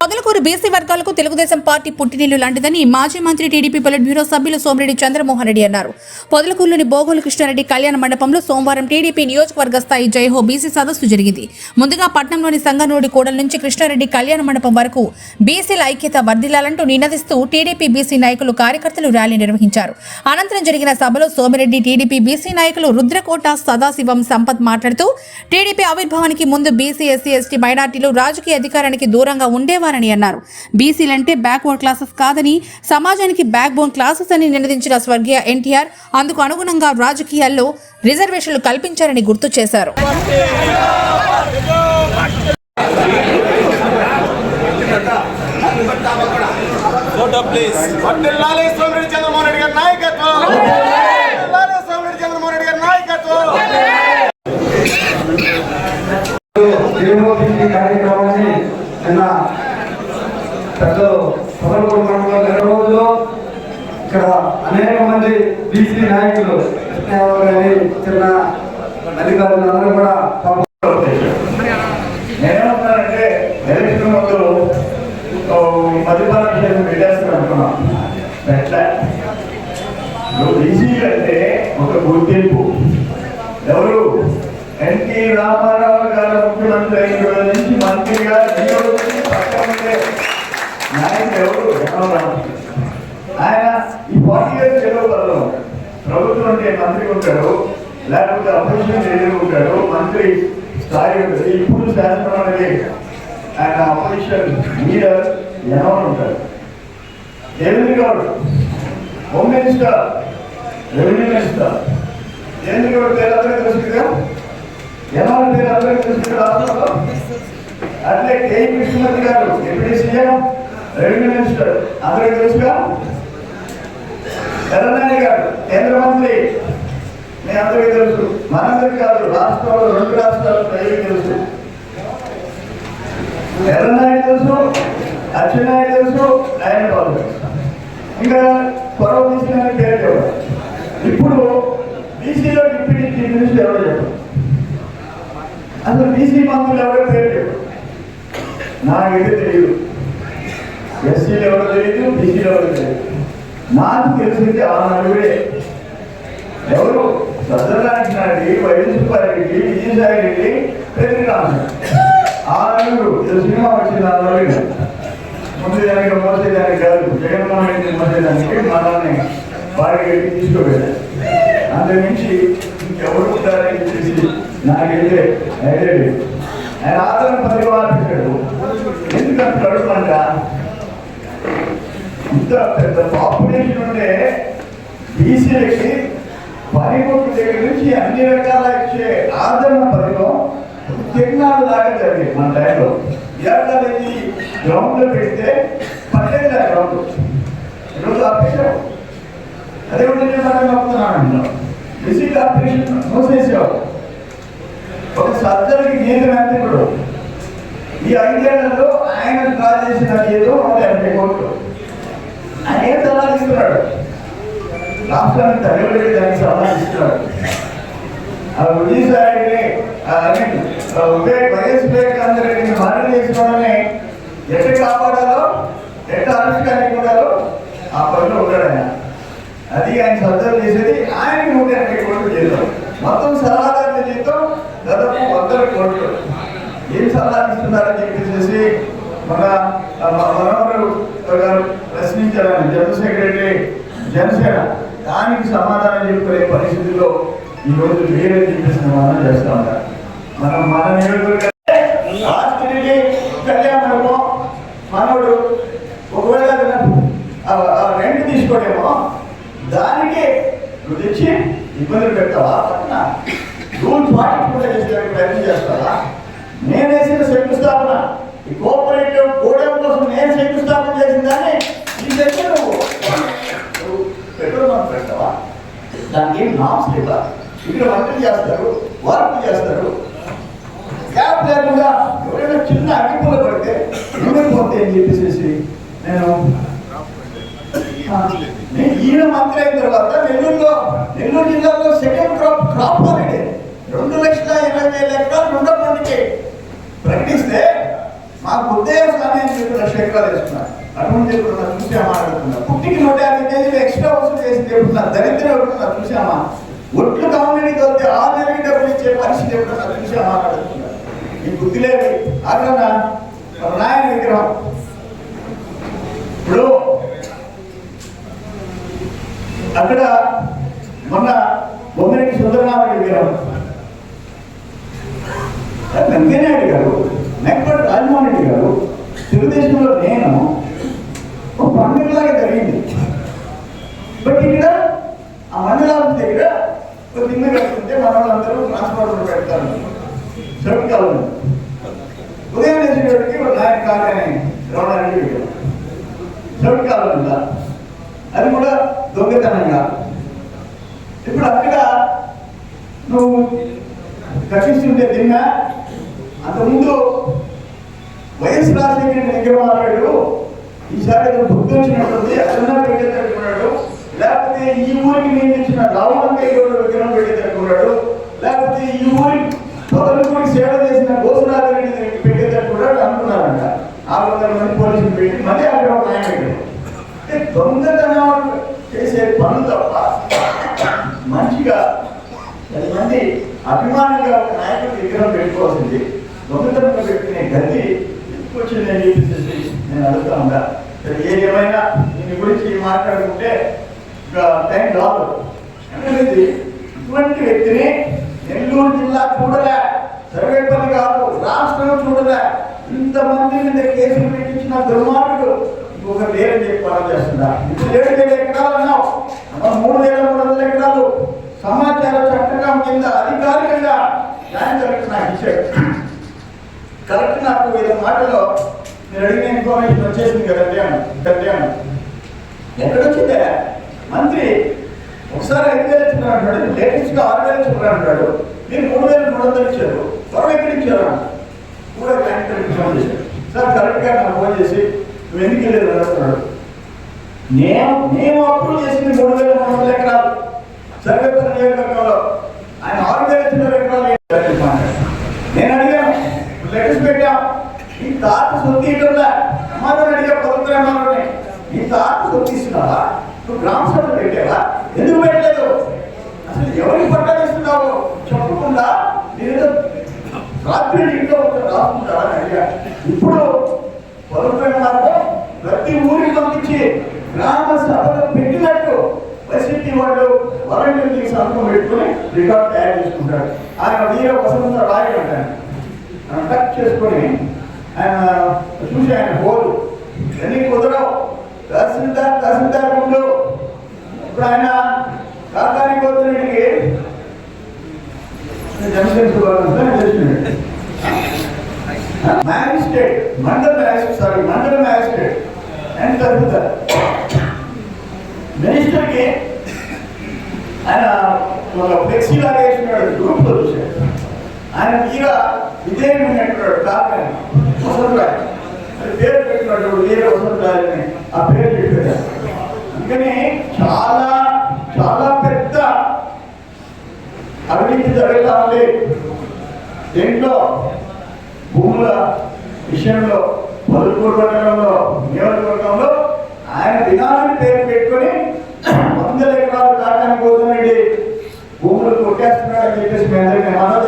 Podalakuru BC వర్గాలకు Telugu Desam party పుట్టినీళ్ళు లాంటిదని మాజీ మంత్రి టీడీపీ పొలిట్ బ్యూరో సభ్యులు సోమిరెడ్డి చంద్రమోహన్ రెడ్డి అన్నారు. పొదలకూరులోని బోగోలు కృష్ణారెడ్డి కళ్యాణ మండపంలో సోమవారం టీడీపీ నియోజకవర్గ స్థాయి జైహో బీసీ సదస్సు జరిగింది. ముందుగా పట్నంలోని సంగనూడి కూడల నుంచి కృష్ణారెడ్డి కళ్యాణ మండపం వరకు బీసీల ఐక్యత వర్ధిల్లాలంటూ నినదిస్తూ టీడీపీ బీసీ నాయకులు కార్యకర్తలు ర్యాలీ నిర్వహించారు. అనంతరం జరిగిన సభలో సోమిరెడ్డి టీడీపీ బీసీ నాయకులు రుద్రకోట సదాశివం సంపత్ మాట్లాడుతూ టీడీపీ ఆవిర్భావానికి ముందు బీసీ ఎస్సీ ఎస్టీ మైనార్టీలు రాజకీయ అధికారానికి దూరంగా ఉండేవారని అన్నారు. బీసీలంటే బ్యాక్వర్డ్ క్లాసెస్ కాదని సమాజానికి బ్యాక్ బోన్ క్లాసెస్ అని నినదించిన స్వర్గీయ ఎన్టీఆర్ అందుకు అనుగుణంగా రాజకీయాల్లో రిజర్వేషన్లు కల్పించారని గుర్తు చేశారు. ఫోటో ప్లీజ్ వర్ధిల్లాలి సోమిరెడ్డి చంద్రమోహన్ రెడ్డి గారి నాయకత్వం వర్ధిల్లాలి సోమిరెడ్డి చంద్రమోహన్ రెడ్డి గారి నాయకత్వం జీవనోపాధి కార్యక్రమాన్ని నిన్న పెద్దలు పొదలకూరు మండలంలో నిర్వహణలో ఇక్కడ అనేక మంది బీసీ నాయకులు కృష్ణయాదవ్ గారి చిన్న అధికారులు అందరూ కూడా పాల్గొన్నారు. ఎలక్షన్ ముందు అనుకున్నాం. ఎట్లా అంటే ఒక గుర్తింపు. ఎవరు? ఎన్టీ రామారావు గారు ముఖ్యమంత్రి అయిన నుంచి మంత్రిగా ఈ రోజు నుంచి పక్కన ఉండే నాయకుడు ఎవరు ఆయన ఈ ఫార్టీ ఇయర్స్ ఏదో పదం ప్రభుత్వం అంటే మంత్రి ఉంటాడు లేకపోతే అపోజిషన్ లీడర్ ఉంటాడు మంత్రి స్థాయి ఉంటుంది. ఇప్పుడు శాసనం అనేది ఆయన అపోజిషన్ లీడర్ ఎవరు ఉంటాడు. Devendra Goud home minister revenue minister. Devendra Goud పేరు అందరికీ తెలుసు కదా? ఎవరి పేరు అందరికీ తెలుసు రాష్ట్రంలో అట్లే కే. కృష్ణమూర్తి గారు డిప్యూటీ సీఎం. రెవెన్యూ మినిస్టర్ అందరికీ తెలుసుగా ఎర్రనాని గారు కేంద్ర మంత్రి. మీ అందరికీ తెలుసు. మనందరికీ కాదు రాష్ట్రంలో రెండు రాష్ట్రాలు ప్రజలకు తెలుసు. ఎర్రనాయుడు తెలుసు అచ్చెన్నాయుడు తెలుసు ఆయన బాబు ఇంకా పొరవ తీసుకునే పేరు చెప్పారు ఇప్పుడు బీసీలో డిప్యూటీ చీఫ్ మినిస్టర్ ఎవరు చెప్పారు అసలు బీసీ మంత్రులు ఎవరో పేరు చెప్పారు నాకైతే తెలియదు. ఎస్సీలు ఎవరు తెలియదు బీసీలు ఎవరు తెలియదు నాకు తెలిసింది ఆ నలుగురే. ఎవరు? సజ్జనాటి వైఎస్ఆర్ రెడ్డి విజయసాయి రెడ్డి పెళ్ళి ఆ నలుగురు. సినిమా వచ్చింది ఆ నలుగురు ముందు దానికి మోసేదానికి కాదు. జగన్మోహన్ రెడ్డి మోసేదానికి మనల్ని వారికి తీసుకోలేదు అంతకుమించి ఇంకెవరు ఉంటారని చెప్పేసి నాకైతే ఐడియా లేదు. ఆయన ఆదరణ పరివారించాడు ఎందుకంటే అడుగుమంట ఇంత పెద్ద పాపులేషన్ ఉంటే బీసీలకి పనిముట్టు దగ్గర నుంచి అన్ని రకాల ఇచ్చే ఆదరణ పథకం తిరునాడు దాకా జరిగింది మన టైంలో ఏడాది గ్రౌండ్లో పెడితే పట్టేది ఆ గ్రౌండ్ ఈరోజు ఆపేశారు అదే నేను మనం చెప్తున్నాను బీసీ ఆపరేషన్ మూసేసేవాడు ఒక సర్జరీకి గీత ఇప్పుడు ఈ ఐదేళ్ళలో ఆయన డ్రా చేసిన ఏదో నూట యాభై కోట్లు. ఆయన ఏం సలహా ఇస్తున్నాడు రాష్ట్రానికి తరగబడి దానికి సలహాలు ఇస్తున్నాడు ఆ విజయసాయిని వైఎస్ వివేకానంద మారణ చేసుకోవాలని చేసుకోవడమే ఎట్లా కాపాడాలో ఎట్లా ఆవిష్కరించాలో ఆ పనిలో ఉన్నాడు ఆయన. అది ఆయన సర్జరీ చేసేది ఆయన నూట ఎనభై కోట్లు చేద్దాం మొత్తం సలహాదారుల జీతం దాదాపు వందల కోట్లు. ఏం సలహాలు ఇస్తున్నారని చెప్పేసి మన మన- మనవరు గారు ప్రశ్నించారని జనరల్ సెక్రటరీ జనసేన దానికి సమాధానం చెప్పుకునే పరిస్థితిలో ఈరోజు మీరే చెప్పి సమాధానం చేస్తా ఉంటారు. మనం మన నియోజకవర్గ రాష్ట్రానికి కళ్యాణ మండపం మనోడు ఒకవేళ ఏదైనా ఆ- ఆ రెంట్ తీసుకోడేమో దానికి నువ్వు తెచ్చి ఇబ్బందులు పెడతావా పక్కన రూల్ పాటించకుండా చేసేదానికి ప్రయత్నం చేస్తావా నేను వేసిన శంకుస్థాపన ఈ కోఆపరేటివ్ గోడౌన్ కోసం నేను శంకుస్థాపన చేసిన దాన్ని ఈ దగ్గర నువ్వు నువ్వు పెట్రోల్ బంక్ పెడతావా దానికి ఏం నామ్స్ లేదా ఇక్కడ వంటలు చేస్తారు వర్క్ చేస్తారు. గ్యాప్ లేకుండా ఎవరైనా చిన్న అగ్గిపుల్ల పడితే ఏమైపోతే అని చెప్పేసి నేను ఈయన మంత్రి అయిన తర్వాత నెల్లూరులో నెల్లూరు జిల్లాలో సెకండ్ క్రాప్ క్రాప్ హాలిడే రెండు లక్షల ఇరవై వేల ఎకరాలు రెండో పండుగ ప్రకటిస్తే మాకు ఉదయం స్వామి అని చెప్పి లక్ష ఎకరాలు వేసుకున్నారు అటువంటి ఎప్పుడన్నా చూసామా అడుగుతున్నారు పుట్టికి నూట యాభై కేజీలు ఎక్స్ట్రా వసూలు చేసింది ఎప్పుడున్నారు దరిద్రం ఎప్పుడున్నారు చూసామా ఒట్లు కమ్యూనిటీకి వస్తే ఆరు నెలలకి డబ్బులు ఇచ్చే పరిస్థితి ఎప్పుడన్నా చూసామా అని అడుగుతున్నారు ఈ బుద్ధి లేదు అక్కడ నాయన విగ్రహం. ఇప్పుడు అక్కడ మొన్న బొమ్మిరెడ్డి సుందరరామరెడ్డి విగ్రహం. వెంకయ్యనాయుడు గారు నెక్పటి రాజమోహన్ రెడ్డి గారు తెలుగుదేశంలో నేను ఒక పండుగలాగా జరిగింది. బట్ ఇక్కడ ఆ మండలాల దగ్గర ఒక దిమ్మ కట్టుకుంటే మన వాళ్ళందరూ ట్రాన్స్పోర్ట్ పెడతారు. శ్రమికాలు. ఉదయం వేసేటప్పటికి ఒక నాయకు కాకనే రావడానికి విగ్రహం శ్రమికాలు ఉందా? అది కూడా దొంగతనంగా. ఇప్పుడు అక్కడ నువ్వు కట్టిస్తుంటే తిన్నా అంతకుముందు వైఎస్ రాజశేఖర దగ్గర మాట్లాడు ఈసారి ఏదో బుద్ధి వచ్చినట్టుంది అసలు పెట్టేటట్టుకున్నాడు లేకపోతే ఈ ఊరికి నేను ఇచ్చిన రావణంకయ్య గౌడ విగ్రహం పెట్టేటట్టుకున్నాడు లేకపోతే ఈ ఊరి పొదలూరికి సేవ చేసిన గోసునాథరెడ్డి దగ్గరికి పెట్టేటట్టుకున్నాడు అనుకున్నారంట. ఆరు వందల మంది పోలీసులు పెట్టి మళ్ళీ అక్కడ ఒక ఆయన పెట్టాడు దొంగతనం చేసే పనులు తప్ప మంచిగా పది మంది అభిమానంగా ఒక నాయకుడి విగ్రహం పెట్టుకోవాల్సింది. దొంగతనంగా పెట్టుకునే గది వచ్చింది అని చెప్పేసి నేను అడుగుతా ఉండాలి ఏమైనా దీని గురించి మాట్లాడుకుంటే టైం రాదు. అనేది ఇటువంటి వ్యక్తిని నెల్లూరు జిల్లా చూడలే సర్వేపల్లి కాదు రాష్ట్రం చూడలే. ఇంతమంది మీద కేసులు పెట్టించిన దుర్మార్గుడు ఇంకొక లేరని చెప్పి పని చేస్తుందా ఇప్పుడు ఏడు వేల ఎకరాలు అన్నావు అమ్మ మూడు వేల మూడు వందల ఎకరాలు సమాచార చట్టం కింద అధికారికంగా న్యాయం కరెక్ట్ నాకు ఇచ్చాడు కరెక్ట్ నాకు వీళ్ళ మాటలో మీరు అడిగిన ఇన్ఫర్మేషన్ వచ్చేసింది కదండి అన్న కదండి అన్న ఎక్కడొచ్చిందే? మంత్రి ఒకసారి ఐదు వేలు ఇచ్చుకున్నాడు అంటాడు లేటెస్ట్గా ఆరు వేలు ఇచ్చుకున్నాడు అంటాడు మీరు మూడు వేలు మూడు వందలు ఇచ్చారు. త్వరగా ఎక్కడ ఇచ్చారు? కూడా బ్యాంక్ ఫోన్ చేశాడు సార్ కరెక్ట్గా నాకు ఫోన్ చేసి నువ్వు ఎందుకు వెళ్ళేది అడుగుతున్నాడు. నేను మేము అప్రూవ్ చేసింది మూడు వేల మూడు వందల ఎకరాలు. సర్వేపల్లి నియోజకవర్గంలో ఆయన ఆరు వేల చిల్లర ఎకరాలు ఏంటి మాట్లాడాడు. నేను అడిగాను లెటర్స్ పెట్టాం ఈ తాత సొత్తు ఇవ్వడా అమ్మాయిని అడిగా పవిత్ర తాత సొత్తు నువ్వు గ్రామ సభలు పెట్టావా? ఎందుకు పెట్టలేదు? అసలు ఎవరికి పట్టాలిస్తున్నావు? చెప్పకుండా నేను రాత్రి ఇంట్లో ఒక అని అడిగా. ఇప్పుడు పవిత్ర ప్రతి ఊరికి పంపించి గ్రామ సభలు పెట్టినట్టు వైసీపీ వాళ్ళు వాలంటీర్లకి సంతకం పెట్టుకుని రికార్డ్ తయారు చేసుకుంటాడు ఆయన వీర వసంత రాయడం అంటాడు కట్ చేసుకొని ఆయన చూసి ఆయన హోలు. ఇవన్నీ కుదరవు. తహసీల్దార్ తహసీల్దార్ ముందు ఇప్పుడు ఆయన Kakani కోతిరెడ్డికి magistrate mandal magistrate sorry mandal magistrate and తహసీల్దార్. మినిస్టర్కి ఆయన ఒక ఫ్లెక్సీ లాగా వేసినాడు గ్రూప్ చూశాడు. ఆయన తీరా విజయం ఉన్నట్టున్నాడు కాకని. వసంతరాయ్. అది పేరు పెట్టినటువంటి వీర వసంతరాయ్ అని ఆ పేరు పెట్టారు అందుకని చాలా చాలా పెద్ద అవినీతి జరుగుతా ఉంది. దీంట్లో? భూముల విషయంలో పలుకూరు మండలంలో నియోజకవర్గంలో ఆయన దినాలని పేరు పెట్టుకొని వందల ఎకరాలు కాటానికి పోతుందండి భూములు కొట్టేస్తున్నాడని చెప్పేసి మీ అందరికీ మనం